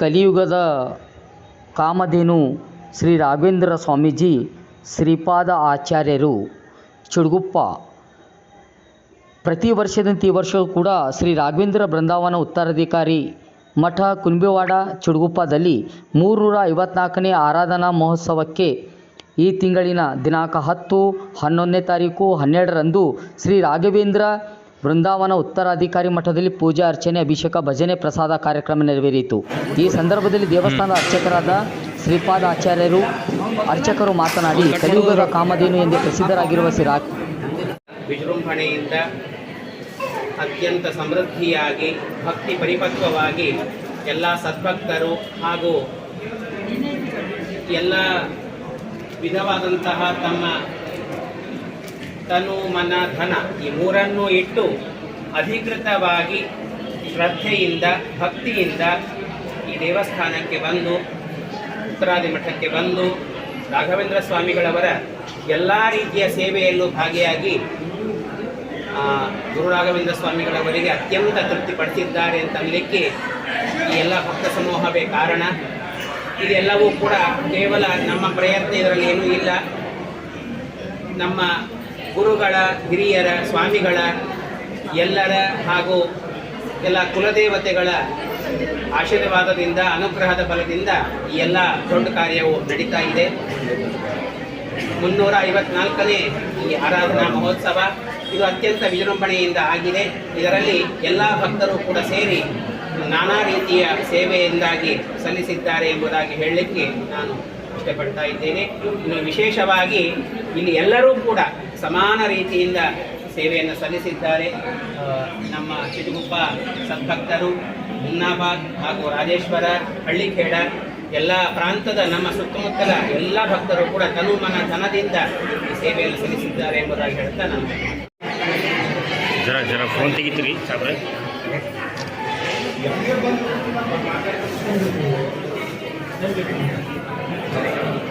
ಕಲಿಯುಗದ ಕಾಮಧೇನು ಶ್ರೀ ರಾಘವೇಂದ್ರ ಸ್ವಾಮೀಜಿ, ಶ್ರೀಪಾದ ಆಚಾರ್ಯರು, ಚುಡುಗುಪ್ಪ. ಪ್ರತಿ ವರ್ಷದಂತೆ ಈ ವರ್ಷವೂ ಕೂಡ ಶ್ರೀ ರಾಘವೇಂದ್ರ ಬೃಂದಾವನ ಉತ್ತರಾಧಿಕಾರಿ ಮಠ ಕುಂಬಿವಾಡ, ಚುಡುಗುಪ್ಪದಲ್ಲಿ ಮೂರುನೂರ ಐವತ್ನಾಲ್ಕನೇ ಆರಾಧನಾ ಮಹೋತ್ಸವಕ್ಕೆ ಈ ತಿಂಗಳಿನ ದಿನಾಂಕ ಹತ್ತು, ಹನ್ನೊಂದನೇ ತಾರೀಕು, ಹನ್ನೆರಡರಂದು ಶ್ರೀ ರಾಘವೇಂದ್ರ ಬೃಂದಾವನ ಉತ್ತರಾಧಿಕಾರಿ ಮಠದಲ್ಲಿ ಪೂಜಾ, ಅರ್ಚನೆ, ಅಭಿಷೇಕ, ಭಜನೆ, ಪ್ರಸಾದ ಕಾರ್ಯಕ್ರಮ ನೆರವೇರಿತು ಈ ಸಂದರ್ಭದಲ್ಲಿ ದೇವಸ್ಥಾನದ ಅರ್ಚಕರಾದ ಶ್ರೀಪಾದ ಆಚಾರ್ಯರು, ಅರ್ಚಕರು ಮಾತನಾಡಿ, ಕಲಿಯುಗದ ಕಾಮಧೇನು ಎಂದು ಪ್ರಸಿದ್ಧರಾಗಿರುವ ಸಿರಾ ವಿಜೃಂಭಣೆಯಿಂದ ಅತ್ಯಂತ ಸಮೃದ್ಧಿಯಾಗಿ, ಭಕ್ತಿ ಪರಿಪಕ್ವವಾಗಿ ಎಲ್ಲ ಸದ್ಭಕ್ತರು ಹಾಗೂ ಎಲ್ಲ ವಿಧವಾದಂತಹ ತಮ್ಮ ತನು ಮನ ಧನ ಈ ಮೂರನ್ನು ಇಟ್ಟು ಅಧಿಕೃತವಾಗಿ ಶ್ರದ್ಧೆಯಿಂದ, ಭಕ್ತಿಯಿಂದ ಈ ದೇವಸ್ಥಾನಕ್ಕೆ ಬಂದು, ಉತ್ತರಾದಿ ಮಠಕ್ಕೆ ಬಂದು, ರಾಘವೇಂದ್ರ ಸ್ವಾಮಿಗಳವರ ಎಲ್ಲ ರೀತಿಯ ಸೇವೆಯಲ್ಲೂ ಭಾಗಿಯಾಗಿ ಗುರು ರಾಘವೇಂದ್ರ ಸ್ವಾಮಿಗಳವರಿಗೆ ಅತ್ಯಂತ ತೃಪ್ತಿಪಡಿಸಿದ್ದಾರೆ ಅಂತನ್ನಲಿಕ್ಕೆ ಈ ಎಲ್ಲ ಭಕ್ತ ಸಮೂಹವೇ ಕಾರಣ. ಇದೆಲ್ಲವೂ ಕೂಡ ಕೇವಲ ನಮ್ಮ ಪ್ರಯತ್ನ ಇದರಲ್ಲಿ ಏನೂ ಇಲ್ಲ. ನಮ್ಮ ಗುರುಗಳ, ಹಿರಿಯರ, ಸ್ವಾಮಿಗಳ, ಎಲ್ಲರ ಹಾಗೂ ಎಲ್ಲ ಕುಲದೇವತೆಗಳ ಆಶೀರ್ವಾದದಿಂದ, ಅನುಗ್ರಹದ ಬಲದಿಂದ ಈ ಎಲ್ಲ ದೊಡ್ಡ ಕಾರ್ಯವು ನಡೀತಾ ಇದೆ. ಮುನ್ನೂರ ಐವತ್ನಾಲ್ಕನೇ ಈ ಆರಾಧನಾ ಮಹೋತ್ಸವ ಇದು ಅತ್ಯಂತ ವಿಜೃಂಭಣೆಯಿಂದ ಆಗಿದೆ. ಇದರಲ್ಲಿ ಎಲ್ಲ ಭಕ್ತರು ಕೂಡ ಸೇರಿ ನಾನಾ ರೀತಿಯ ಸೇವೆಯಿಂದಾಗಿ ಸಲ್ಲಿಸಿದ್ದಾರೆ ಎಂಬುದಾಗಿ ಹೇಳಲಿಕ್ಕೆ ನಾನು ಇಷ್ಟಪಡ್ತಾ ಇದ್ದೇನೆ. ಇನ್ನು ವಿಶೇಷವಾಗಿ ಇಲ್ಲಿ ಎಲ್ಲರೂ ಕೂಡ ಸಮಾನ ರೀತಿಯಿಂದ ಸೇವೆಯನ್ನು ಸಲ್ಲಿಸಿದ್ದಾರೆ. ನಮ್ಮ ಚಿಟುಗುಪ್ಪ ಸದ್ಭಕ್ತರು ಮುನ್ನಾಬಾದ್ ಹಾಗೂ ರಾಜೇಶ್ವರ ಹಳ್ಳಿಖೇಡ ಎಲ್ಲ ಪ್ರಾಂತದ ನಮ್ಮ ಸುತ್ತಮುತ್ತಲ ಎಲ್ಲ ಭಕ್ತರು ಕೂಡ ತನುಮನ ಧನದಿಂದ ಈ ಸೇವೆಯನ್ನು ಸಲ್ಲಿಸಿದ್ದಾರೆ ಎಂಬುದಾಗಿ ಹೇಳ್ತಾ ನಾನು. ಜರ ಜರ ಫೋನ್ ತೆಗಿತೀರಿ ಸಾಬ್ರೆ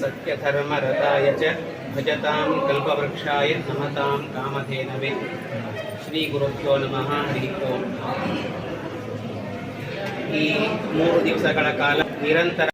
ಸತ್ಯಧರ್ಮರತಾಯ ಚ ಭಜತಾಂ ಕಲ್ಪವೃಕ್ಷಾಯ ನಮತಾಂ ಕಾಮಧೇನವೇ ಶ್ರೀ ಗುರುಭ್ಯೋ ನಮಃ ಹರಿ ಓಂ ಈ ಮೂರು ದಿವಸಗಳ ಕಾಲ ನಿರಂತರ